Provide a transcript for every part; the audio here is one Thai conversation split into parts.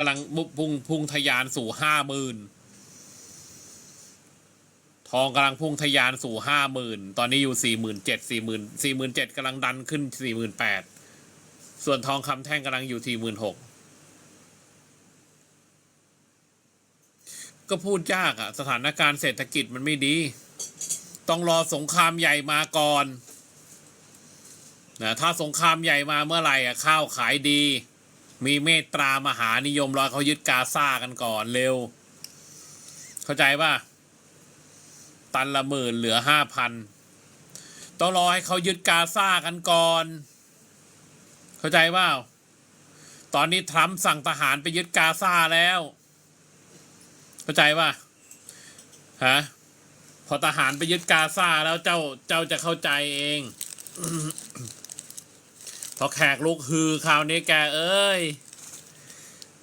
กำลังพุ่งพุ่งทะยานสู่ห้าหมื่นทองกำลังพุ่งทะยานสู่ห้าหมื่นตอนนี้อยู่สี่หมื่นเจ็ดสี่หมื่นสี่หมื่นเจ็ดกำลังดันขึ้นสี่หมื่นแปดส่วนทองคำแท่งกำลังอยู่ที่หมื่นหกก็พูดยากอะสถานการณ์เศรษฐกิจมันไม่ดี ต้องรอสงครามใหญ่มาก่อนนะถ้าสงครามใหญ่มาเมื่อไหร่อะข้าวขายดี มีเมตตามหานิยมรอเขายึดกาซากันก่อนเร็ว เข้าใจป่ะ ตันละหมื่นเหลือห้าพันต้องรอให้เขายึดกาซากันก่อน เข้าใจป่าตอนนี้ทรัมป์สั่งทหารไปยึดกาซาแล้ว เข้าใจป่ะฮะพอทหารไปยึดกาซาแล้วเจ้าเจ้าจะเข้าใจเอง พอแขกลุกฮือคราวนี้แกเอ้ย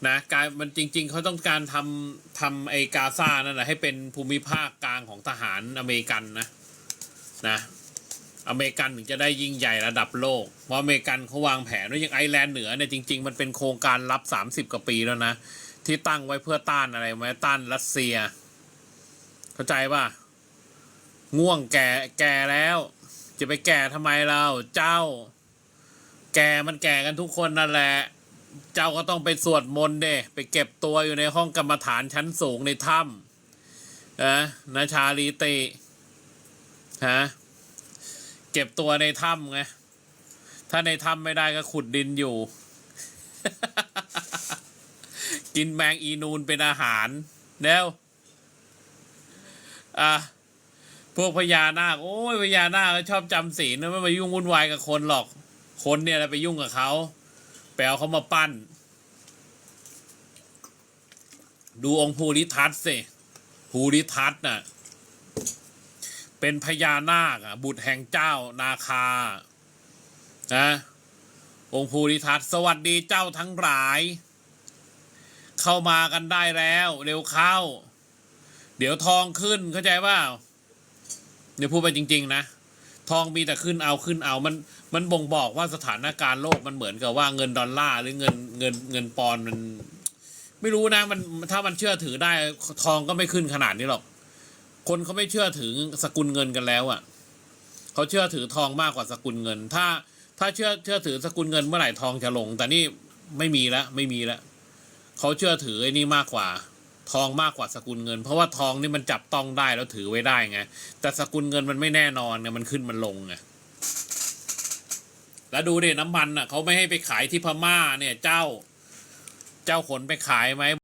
นะกายมันจริง ๆเขาต้องการทำทำไอกาซานั่นแหละให้เป็นภูมิภาคกลางของทหารอเมริกันนะนะอเมริกันถึงจะได้ยิ่งใหญ่ระดับโลก เพราะอเมริกันเขาวางแผนว่าอย่างไอแลนด์เหนือเนี่ยจริง ๆ มันเป็นโครงการรับสามสิบกว่าปีแล้วนะ ที่ตั้งไว้เพื่อต้านอะไรไหมต้านรัสเซีย เข้าใจป่ะ ง่วงแก่แก่แล้ว จะไปแก่ทำไมเราเจ้า แก่มันแก่กันทุกคนนั่นแหละ เจ้าก็ต้องไปสวดมนต์เด้ไปเก็บตัวอยู่ในห้องกรรมฐานชั้นสูงในถ้ำนะนะชาลีติฮะเก็บตัวในถ้ำไงถ้าในถ้ำไม่ได้ก็ขุดดินอยู่ กินแมงอีนูนเป็นอาหารแล้วอะพวกพญานาคโอ้ยพญานาคชอบจำศีลนะไม่ไปยุ่งวุ่นวายกับคนหรอก คนเนี่ยไปยุ่งกับเขาแปลเขามาปั้น ดูองค์ภูริทัศน์สิภูริทัศน์น่ะ เป็นพญานาคอะบุตรแห่งเจ้านาคา นะ องค์ภูริทัศน์สวัสดีเจ้าทั้งหลาย เข้ามากันได้แล้ว เร็วเข้า เดี๋ยวทองขึ้นเข้าใจเปล่าเดี๋ยวพูดไปจริง ๆ นะ ทองมีแต่ขึ้นเอาขึ้นเอามัน มันบ่งบอกว่าสถานการณ์โลกมันเหมือนกับว่าเงินดอลลาร์หรือเงินเงินเงินปอนมัน ไม่รู้นะมันถ้ามันเชื่อถือได้ทองก็ไม่ขึ้นขนาดนี้หรอก คนเขาไม่เชื่อถือสกุลเงินกันแล้วอะ่ะเขาเชื่อถือทองมากกว่าสกุลเงิน ถ้าถ้าเชื่อเชื่อถือสกุลเงินเมื่อไหร่ทองจะลง แต่นี่ไม่มีแล้วไม่มีแล้วเขาเชื่อถือไอ้นี่มากกว่า ทองมากกว่าสกุลเงิน เพราะว่าทองนี่มันจับต้องได้แล้วถือไว้ได้ไงแต่สกุลเงินมันไม่แน่นอนไงมันขึ้นมันลงไง แล้วดูดิน้ำมันอะเขาไม่ให้ไปขายที่พม่าเนี่ยเจ้า เจ้าขนไปขายไหม